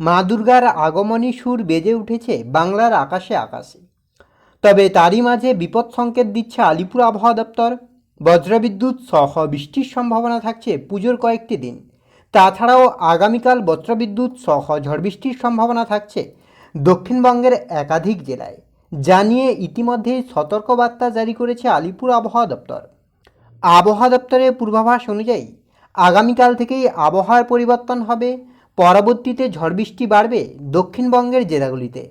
মা দুর্গার আগমনী সুর বেজে উঠেছে বাংলার আকাশে আকাশে। তবে তারই মাঝে বিপদ সংকেত দিচ্ছে আলিপুর আবহাওয়া দপ্তর। বজ্রবিদ্যুৎ সহ বৃষ্টির সম্ভাবনা থাকছে পুজোর কয়েকটি দিন। তাছাড়াও আগামীকাল বজ্রবিদ্যুৎ সহ ঝড় বৃষ্টির সম্ভাবনা থাকছে দক্ষিণবঙ্গের একাধিক জেলায়। জানিয়ে ইতিমধ্যেই সতর্কবার্তা জারি করেছে আলিপুর আবহাওয়া দপ্তর। আবহাওয়া দপ্তরের পূর্বাভাস অনুযায়ী আগামীকাল থেকেই আবহাওয়ার পরিবর্তন হবে। পরবর্তীতে ঝড় বৃষ্টি বাড়বে দক্ষিণবঙ্গের জেলাগুলিতে।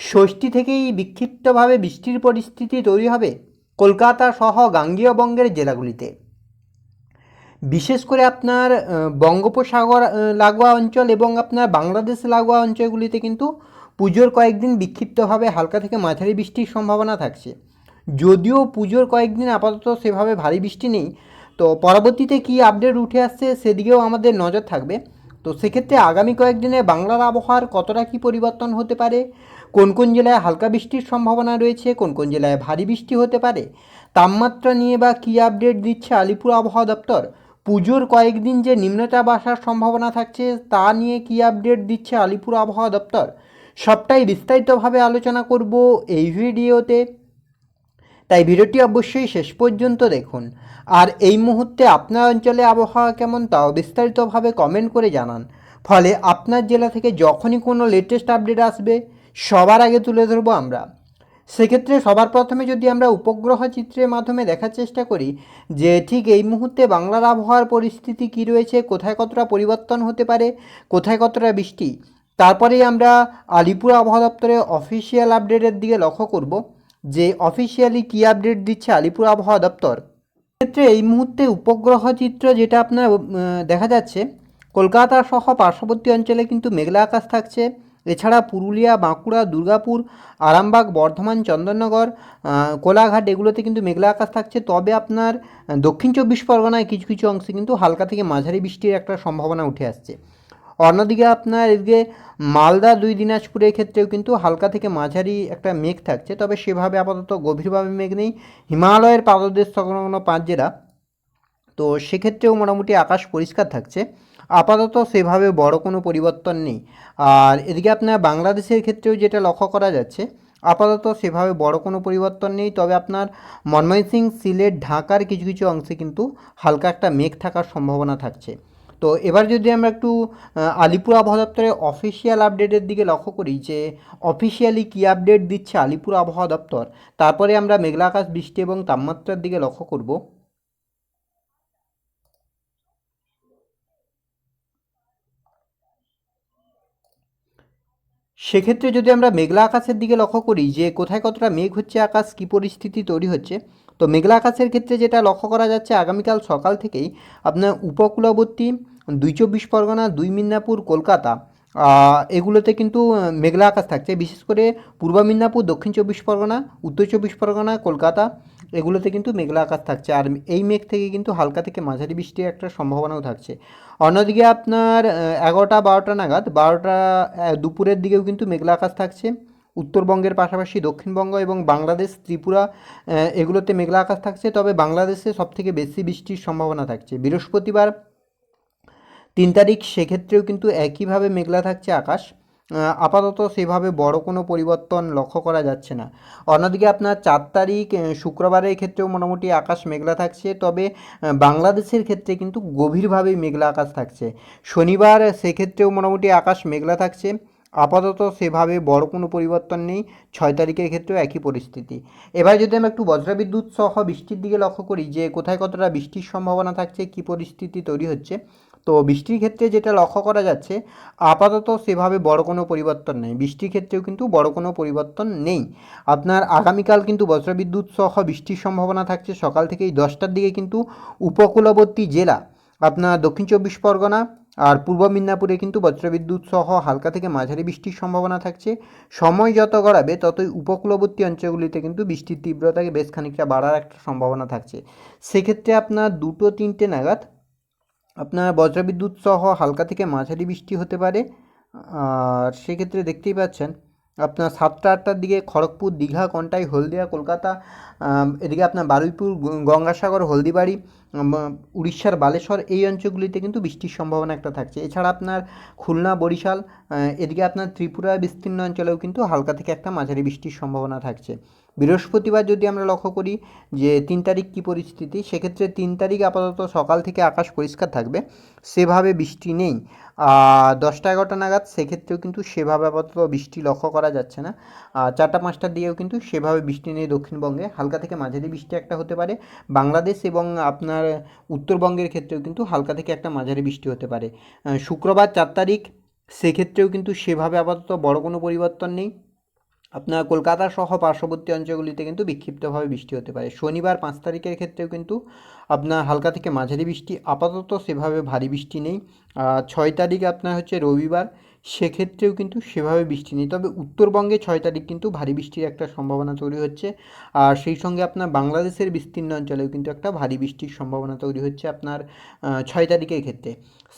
ষষ্ঠী থেকেই বিক্ষিপ্তভাবে বৃষ্টির পরিস্থিতি তৈরি হবে কলকাতা সহ গাঙ্গেয় বঙ্গের জেলাগুলিতে। বিশেষ করে আপনার বঙ্গোপসাগর লাগোয়া অঞ্চল এবং আপনার বাংলাদেশ লাগোয়া অঞ্চলগুলিতে কিন্তু পুজোর কয়েকদিন বিক্ষিপ্তভাবে হালকা থেকে মাঝারি বৃষ্টির সম্ভাবনা থাকছে। যদিও পুজোর কয়েকদিন আপাতত সেভাবে ভারী বৃষ্টি নেই, তো পরবর্তীতে কী আপডেট উঠে আসছে সেদিকেও আমাদের নজর থাকবে। তো সেক্ষেত্রে আগামী কয়েকদিনে বাংলার আবহাওয়ার কতটা কী পরিবর্তন হতে পারে? কোন কোন জেলায় হালকা বৃষ্টির সম্ভাবনা রয়েছে? কোন কোন জেলায় ভারী বৃষ্টি হতে পারে? তাপমাত্রা নিয়ে বা কী আপডেট দিচ্ছে আলিপুর আবহাওয়া দপ্তর? পুজোর কয়েকদিন যে নিম্নচাপ আসার সম্ভাবনা থাকছে, তা নিয়ে কী আপডেট দিচ্ছে আলিপুর আবহাওয়া দপ্তর? সবটাই বিস্তারিতভাবে আলোচনা করব এই ভিডিওতে। তাই ভিডিওটি অবশ্যই শেষ পর্যন্ত দেখুন। আর এই মুহূর্তে আপনার অঞ্চলে আবহাওয়া কেমন তাও বিস্তারিতভাবে কমেন্ট করে জানান। ফলে আপনার জেলা থেকে যখনই কোনো লেটেস্ট আপডেট আসবে, সবার আগে তুলে ধরবো আমরা। সেক্ষেত্রে সবার প্রথমে যদি আমরা উপগ্রহ চিত্রের মাধ্যমে দেখার চেষ্টা করি, যে ঠিক এই মুহূর্তে বাংলার আবহাওয়ার পরিস্থিতি কী রয়েছে, কোথায় কতটা পরিবর্তন হতে পারে, কোথায় কতটা বৃষ্টি, তারপরেই আমরা আলিপুর আবহাওয়া দপ্তরের অফিসিয়াল আপডেটের দিকে লক্ষ্য করব। যে অফিসিয়ালি কী আপডেট দিচ্ছে আলিপুর আবহাওয়া দপ্তর? ক্ষেত্রে এই মুহূর্তে উপগ্রহ চিত্র যেটা আপনার দেখা যাচ্ছে, কলকাতা সহ পার্শ্ববর্তী অঞ্চলে কিন্তু মেঘলা আকাশ থাকছে। এছাড়া পুরুলিয়া, বাঁকুড়া, দুর্গাপুর, আরামবাগ, বর্ধমান, চন্দননগর কোলাঘাট এগুলোতে কিন্তু মেঘলা আকাশ থাকছে। তবে আপনার দক্ষিণ চব্বিশ পরগনায় কিছু কিছু অংশে কিন্তু হালকা থেকে মাঝারি বৃষ্টির একটা সম্ভাবনা উঠে আসছে। অন্যদিকে আপনার এদিকে মালদা দুই দিনাজপুরের ক্ষেত্রেও কিন্তু হালকা থেকে মাঝারি একটা মেঘ থাকছে, তবে সেভাবে আপাতত গভীরভাবে মেঘ নেই। হিমালয়ের পাদদেশ সংলগ্ন পাঁচ জেলা। তো সেক্ষেত্রেও মোটামুটি আকাশ পরিষ্কার থাকছে। আপাতত সেভাবে বড় কোনো পরিবর্তন নেই। আর এদিকে আপনার বাংলাদেশের ক্ষেত্রেও যেটা লক্ষ্য করা যাচ্ছে, আপাতত সেভাবে বড় কোনো পরিবর্তন নেই, তবে আপনার মনময় সিং সিলেট, ঢাকার কিছু কিছু অংশে কিন্তু হালকা একটা মেঘ থাকার সম্ভাবনা থাকছে। তো এবার যদি আমরা একটু আলিপুর আবহাওয়া দপ্তরের অফিসিয়াল আপডেটের দিকে লক্ষ্য করি যে অফিসিয়ালি কী আপডেট দিচ্ছে আলিপুর আবহাওয়া দপ্তর? তারপরে আমরা মেঘলা আকাশ, বৃষ্টি এবং তাপমাত্রার দিকে লক্ষ্য করব। সেক্ষেত্রে যদি আমরা মেঘলা আকাশের দিকে লক্ষ্য করি যে, কোথায় কতটা মেঘ হচ্ছে, আকাশ কী পরিস্থিতি তৈরি হচ্ছে, তো মেঘলা আকাশের ক্ষেত্রে যেটা লক্ষ্য করা যাচ্ছে, আগামীকাল সকাল থেকেই আপনার উপকূলবর্তী দুই চব্বিশ পরগনা, দুই মিদনাপুর, কলকাতা। এগুলোতে কিন্তু মেঘলা আকাশ থাকছে। বিশেষ করে পূর্ব মিদনাপুর, দক্ষিণ চব্বিশ পরগনা, উত্তর চব্বিশ পরগনা, কলকাতা, এগুলোতে কিন্তু মেঘলা আকাশ থাকছে। আর এই মেঘ থেকে কিন্তু হালকা থেকে মাঝারি বৃষ্টির একটা সম্ভাবনাও থাকছে। অন্যদিকে আপনার এগারোটা, বারোটা নাগাদ, বারোটা দুপুরের দিকেও কিন্তু মেঘলা আকাশ থাকছে। উত্তরবঙ্গের পাশাপাশি দক্ষিণবঙ্গ এবং বাংলাদেশ, ত্রিপুরা এগুলোতে মেঘলা আকাশ থাকছে। তবে বাংলাদেশে সবথেকে বেশি বৃষ্টির সম্ভাবনা থাকছে। বৃহস্পতিবার তিন তারিখ সেক্ষেত্রেও কিন্তু একইভাবে মেঘলা থাকছে আকাশ। আপাতত সেভাবে বড় কোনো পরিবর্তন লক্ষ্য করা যাচ্ছে না। অন্যদিকে আপনার চার তারিখ শুক্রবারের ক্ষেত্রেও মোটামুটি আকাশ মেঘলা থাকছে। তবে বাংলাদেশের ক্ষেত্রে কিন্তু গভীরভাবেই মেঘলা আকাশ থাকছে। শনিবার সেক্ষেত্রেও মোটামুটি আকাশ মেঘলা থাকছে। আপাতত সেভাবে বড় কোনো পরিবর্তন নেই। ছয় তারিখের ক্ষেত্রেও একই পরিস্থিতি। এবার যদি আমি একটু বজ্রবিদ্যুৎ সহ বৃষ্টির দিকে লক্ষ্য করি যে কোথায় কতটা বৃষ্টির সম্ভাবনা থাকছে, কী পরিস্থিতি তৈরি হচ্ছে তো বৃষ্টির ক্ষেত্রে যেটা লক্ষ্য করা যাচ্ছে, আপাতত সেভাবে বড় কোনো পরিবর্তন নেই। বৃষ্টির ক্ষেত্রেও কিন্তু বড় কোনো পরিবর্তন নেই। আপনার আগামীকাল কিন্তু বজ্রবিদ্যুৎ সহ বৃষ্টির সম্ভাবনা থাকছে। সকাল থেকেই দশটার দিকে কিন্তু উপকূলবর্তী জেলা, আপনার দক্ষিণ চব্বিশ পরগনা আর পূর্ব মিদনাপুরে কিন্তু বজ্রবিদ্যুৎ সহ হালকা থেকে মাঝারি বৃষ্টির সম্ভাবনা থাকছে। সময় যত গড়াবে, ততই উপকূলবর্তী অঞ্চলগুলিতে কিন্তু বৃষ্টির তীব্রতাকে বেশ খানিকটা বাড়ার একটা সম্ভাবনা থাকছে। সেক্ষেত্রে আপনার দুটো তিনটে নাগাদ আপনার বজ্রবিদ্যুৎ সহ হালকা থেকে মাঝারি বৃষ্টি হতে পারে। আর সেক্ষেত্রে দেখতেই পাচ্ছেন, আপনার সাতটা আটটার দিকে খড়গপুর, দীঘা, কন্টাই, হলদিয়া, কলকাতা এদিকে আপনার বারুইপুর, গঙ্গাসাগর, হলদিবাড়ি উড়িষ্যার বালেশ্বর এই অঞ্চলগুলিতে কিন্তু বৃষ্টির সম্ভাবনা একটা থাকছে। এছাড়া আপনার খুলনা, বরিশাল এদিকে আপনার ত্রিপুরা বিস্তীর্ণ অঞ্চলেও কিন্তু হালকা থেকে একটা মাঝারি বৃষ্টির সম্ভাবনা থাকছে। বৃহস্পতিবার যদি আমরা লক্ষ্য করি যে তিন তারিখ কী পরিস্থিতি, সেক্ষেত্রে তিন তারিখ আপাতত সকাল থেকে আকাশ পরিষ্কার থাকবে, সেভাবে বৃষ্টি নেই। দশটা এগারোটা নাগাদ সেক্ষেত্রেও কিন্তু সেভাবে আপাতত বৃষ্টি লক্ষ্য করা যাচ্ছে না। চারটা পাঁচটার দিকেও কিন্তু সেভাবে বৃষ্টি নেই দক্ষিণবঙ্গে, হালকা থেকে মাঝারি বৃষ্টি একটা হতে পারে। বাংলাদেশ এবং আপনার উত্তরবঙ্গের ক্ষেত্রেও কিন্তু হালকা থেকে একটা মাঝারি বৃষ্টি হতে পারে। শুক্রবার চার তারিখ, সেক্ষেত্রেও কিন্তু সেভাবে আপাতত বড় কোনো পরিবর্তন নেই। আপনার কলকাতা সহ পার্শ্ববর্তী অঞ্চলগুলিতে কিন্তু বিক্ষিপ্তভাবে বৃষ্টি হতে পারে। শনিবার পাঁচ তারিখের ক্ষেত্রেও কিন্তু আপনার হালকা থেকে মাঝারি বৃষ্টি। আপাতত সেভাবে ভারী বৃষ্টি নেই। ছয় তারিখ আপনার হচ্ছে রবিবার। সেক্ষেত্রেও কিন্তু সেভাবে বৃষ্টি নেই। তবে উত্তরবঙ্গে ছয় তারিখ কিন্তু ভারী বৃষ্টির একটা সম্ভাবনা তৈরি হচ্ছে। আর সেই সঙ্গে আপনার বাংলাদেশের বিস্তীর্ণ অঞ্চলেও কিন্তু একটা ভারী বৃষ্টির সম্ভাবনা তৈরি হচ্ছে আপনার ছয় তারিখের ক্ষেত্রে।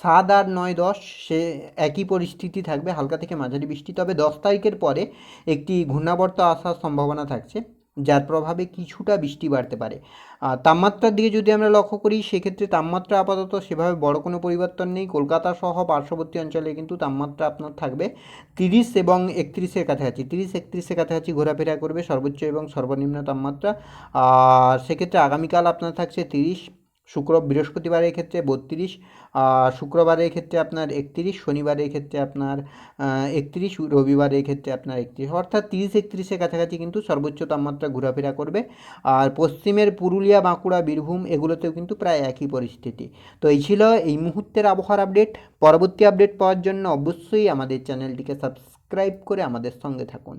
সাত আর নয় দশ সে একই পরিস্থিতি থাকবে, হালকা থেকে মাঝারি বৃষ্টি। তবে দশ তারিখের পরে একটি ঘূর্ণাবর্ত আসার সম্ভাবনা থাকছে। যার প্রভাবে কিছুটা বৃষ্টি বাড়তে পারে। তাপমাত্রার দিকে যদি আমরা লক্ষ্য করি, সেক্ষেত্রে তাপমাত্রা আপাতত সেভাবে বড় কোনো পরিবর্তন নেই। কলকাতা সহ পার্শ্ববর্তী অঞ্চলে কিন্তু তাপমাত্রা আপনার থাকবে তিরিশ এবং একত্রিশের কাছাকাছি। তিরিশ, একত্রিশের কাছাকাছি ঘোরাফেরা করবে সর্বোচ্চ এবং সর্বনিম্ন তাপমাত্রা। আর সেক্ষেত্রে আগামীকাল আপনার থাকছে তিরিশ শুক্র, বৃহস্পতিবারের ক্ষেত্রে বত্রিশ শুক্রবারের ক্ষেত্রে আপনার একত্রিশ, শনিবারের ক্ষেত্রে আপনার একত্রিশ, রবিবারের ক্ষেত্রে আপনার একত্রিশ। অর্থাৎ তিরিশ, একত্রিশের কাছাকাছি কিন্তু সর্বোচ্চ তাপমাত্রা ঘোরাফেরা করবে। আর পশ্চিমের পুরুলিয়া, বাঁকুড়া, বীরভূম এগুলোতেও কিন্তু প্রায় একই পরিস্থিতি। তো এই ছিল এই মুহূর্তের আবহাওয়ার আপডেট। পরবর্তী আপডেট পাওয়ার জন্য অবশ্যই আমাদের চ্যানেলটিকে সাবস্ক্রাইব করে আমাদের সঙ্গে থাকুন।